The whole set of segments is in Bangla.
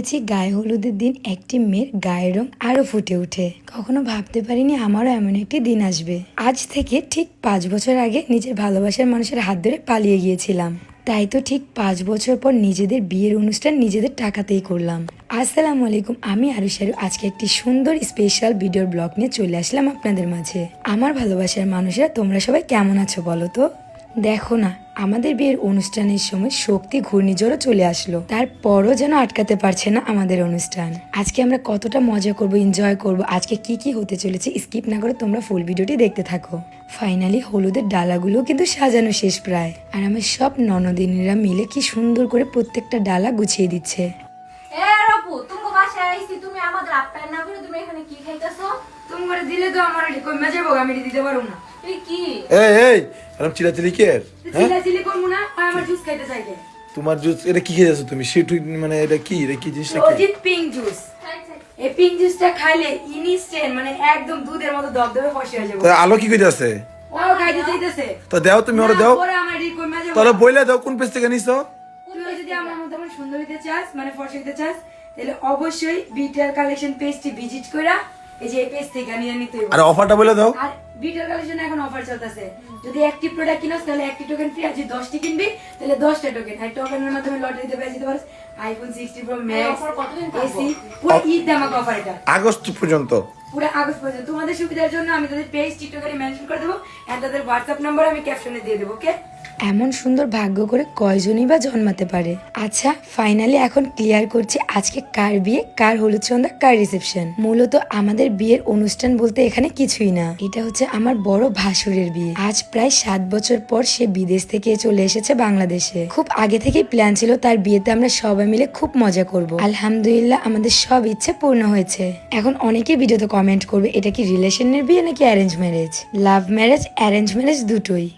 নিয়েছি গায়ে হলুদের দিন একটি মেয়ের গায়ের রং আরও ফুটে ওঠে। কখনো ভাবতে পারিনি আমারও এমন একটি দিন আসবে। আজ থেকে ঠিক পাঁচ বছর আগে নিজের ভালোবাসার মানুষের হাত ধরে পালিয়ে গিয়েছিলাম। তাই তো ঠিক পাঁচ বছর পর নিজেদের বিয়ের অনুষ্ঠান নিজেদের টাকাতেই করলাম। আসসালামু আলাইকুম, আমি আরুশারু। আজকে একটি সুন্দর স্পেশাল ভিডিওর ব্লগ নিয়ে চলে আসলাম আপনাদের মাঝে। আমার ভালোবাসার মানুষেরা তোমরা সবাই কেমন আছো বলো তো? দেখো না আমাদের বিয়ের অনুষ্ঠানের সময় শক্তি ঘূর্ণিঝড়ও চলে আসলো। তারপরও যেন আটকাতে পারছে না আমাদের অনুষ্ঠান। আজকে আমরা কতটা মজা করব এনজয় করব আজকে কি কি হতে চলেছে স্কিপ না করে তোমরা ফুল ভিডিওটি দেখতে থাকো। ফাইনালি হলুদের ডালাগুলো কিন্তু সাজানো শেষ প্রায়। আর আমার সব ননদিনীরা মিলে কি সুন্দর করে প্রত্যেকটা ডালা গুছিয়ে দিচ্ছে। তুমি আমাদের আপ্যায়ন না করে তুমি এখানে কি খাইতেছো? তুমি করে দিলে তো আমার কমে যাব আমি দিতে পারব না। এই এই এরকম চিলাচিলি কে হ্যাঁ? চিলাচিলি করব না আমার জুস খাইতে চাইকে তোমার জুস এটা কি খেয়েছো তুমি? সিট মানে এটা কি? এটা কি জিনিসটা কি? পিঙ্ক জুস এই পিঙ্ক জুসটা খাইলে ইনস্ট্যান্ট মানে একদম দুধের মতো দবদবে ফসে হয়ে যাবে। আলো কি কইতাছে? ও খাইতে চাইতেছে। তো দাও তুমি ওরা দাও। পরে আমার রিকোয়েস্ট তাহলে বইলে দাও কোন পেজ থেকে নিছো? যদি আমার মতো আমার সুন্দর হইতে চাস মানে ফর্সা হইতে চাস তাহলে অবশ্যই বিটার কালেকশন পেজটি ভিজিট কইরা এই যে এই পেজ থেকে নিয়ে নিতে হইব আর অফারটা বলে দাও। আর বিটার কালেকশন এখন অফার চলতেছে। যদি একটি প্রোডাক্ট কিনোস তাহলে একটি টোকেন ফ্রি আছে দশটি কিনবি তাহলে দশটা টোকেন আর টোকেনের মাধ্যমে লটারিতে পেয়ে যেতে পারিস। IPhone sixty pro max offer কতদিন থাকব? এসি পুরো ঈদ দামাক অফার এটা। আগস্ট পর্যন্ত। পুরো আগস্ট পর্যন্ত। তোমাদের সুবিধার জন্য আমি তাদের পেজ টিকটকারে মেনশন করে দেবো এন্ড তাদের হোয়াটসঅ্যাপ নাম্বার আমি ক্যাপশনে দিয়ে দেবো ওকে এমন সুন্দর ভাগ্য করে কয়জনই বা জন্মাতে পারে? আচ্ছা ফাইনালি এখন ক্লিয়ার করছি আজকে কার বিয়ে, কার হলুদ সন্ধ্যা কার রিসেপশন মূলত আমাদের বিয়ের অনুষ্ঠান বলতে এখানে কিছুই না। এটা হচ্ছে আমার বড় ভাসুরের বিয়ে। আজ প্রায় সাত বছর পর সে বিদেশ থেকে চলে এসেছে বাংলাদেশে। খুব আগে থেকেই প্ল্যান ছিল তার বিয়েতে আমরা সবাই মিলে খুব মজা করব। আলহামদুলিল্লাহ আমাদের সব ইচ্ছে পূর্ণ হয়েছে। এখন অনেকেই ভিডিওতে কমেন্ট করবে, এটা কি রিলেশনের বিয়ে নাকি arrange marriage love marriage arrange marriage দুটোই।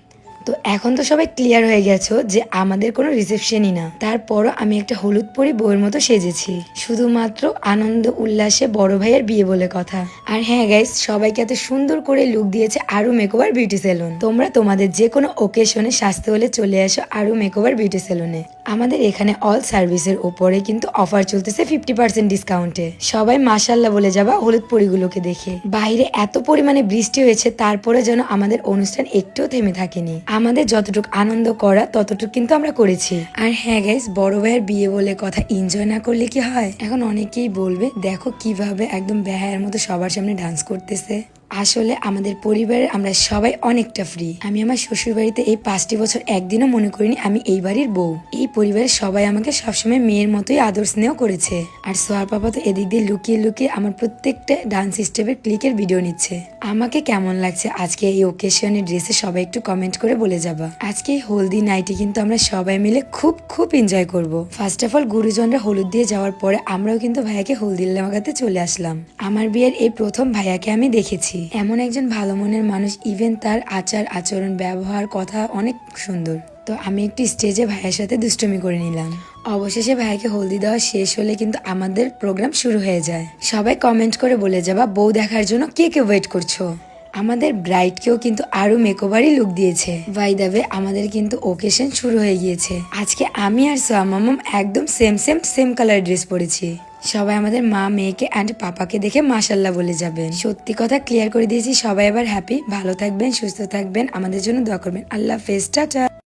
তো এখন তো সবাই ক্লিয়ার হয়ে গেছো যে আমাদের কোনো রিসেপশনই না। তারপরও আমি একটা হলুদ পরি বউয়ের মতো সেজেছি। শুধুমাত্র আনন্দ উল্লাসে বড় ভাইয়ের বিয়ে বলে কথা। আর হ্যাঁ গাইস সবাইকে এত সুন্দর করে লুক দিয়েছে আরু মেকওভার বিউটি সেলুন তোমরা তোমাদের যে কোনো ওকেশনে সাজতে হলে চলে আসো আরু মেকওভার বিউটি সেলুনে আমাদের এখানে অল সার্ভিসের উপরে কিন্তু অফার চলতেছে ফিফটি পার্সেন্ট ডিসকাউন্টে সবাই মাসাল্লাহ বলে যাবা হলুদ পরিগুলোকে দেখে। বাইরে এত পরিমাণে বৃষ্টি হয়েছে, তারপরে যেন আমাদের অনুষ্ঠান একটুও থেমে থাকেনি। আমাদের যতটুকু আনন্দ করা, ততটুকু কিন্তু আমরা করেছি। আর হ্যাঁ গাইস বড় ভাইয়ের বিয়ে বলে কথা এনজয় না করলে কি হয়? এখন অনেকেই বলবে, দেখো কীভাবে একদম বেহায়ের মতো সবার সামনে ডান্স করতেছে। আসলে আমাদের পরিবারের আমরা সবাই অনেকটা ফ্রি আমি আমার শ্বশুর বাড়িতে এই পাঁচটি বছর একদিনও মনে করিনি আমি এই বাড়ির বউ। এই পরিবারের সবাই আমাকে সবসময় মেয়ের মতোই আদর স্নেহ করেছে। আর সোয়ার পাপা তো এদিক দিয়ে লুকিয়ে লুকিয়ে আমার প্রত্যেকটা ডান্স স্টেপের ক্লিকের ভিডিও নিচ্ছে। আমাকে কেমন লাগছে আজকে এই ওকেশনে ড্রেসে সবাই একটু কমেন্ট করে বলে যাবা। আজকে এই হলদি নাইটে কিন্তু আমরা সবাই মিলে খুব খুব এনজয় করব। ফার্স্ট অফ অল গুরুজনরা হলুদ দিয়ে যাওয়ার পরে আমরাও কিন্তু ভাইয়াকে হলদি লাগাতে চলে আসলাম। আমার বিয়ের এই প্রথম ভাইয়াকে আমি দেখেছি। এমন একজন ভালো মনের মানুষ ইভেন তার আচার, আচরণ, ব্যবহার, কথা অনেক সুন্দর। তো আমি একটি স্টেজে ভাইয়ের সাথে দুষ্টুমি করে নিলাম। অবশেষে ভাইকে হলদি দেওয়া শেষ হলে কিন্তু আমাদের প্রোগ্রাম শুরু হয়ে যায়। সবাই কমেন্ট করে বলে যাবা, বউ দেখার জন্য কে কে ওয়েট করছ? আমাদের ব্রাইডকেও কিন্তু আরও মেকওভারই লুক দিয়েছে। বাই দাবে আমাদের কিন্তু ওকেশন শুরু হয়ে গিয়েছে। আজকে আমি আর সোয়ামাম একদম same same same colour dress পরেছি। সবাই আমাদের মা, মেয়েকে অ্যান্ড পাপাকে দেখে মাসাল্লাহ বলে যাবেন। সত্যি কথা ক্লিয়ার করে দিয়েছি, সবাই এবার হ্যাপি ভালো থাকবেন, সুস্থ থাকবেন। আমাদের জন্য দোয়া করবেন। আল্লাহ ফেস টাটা।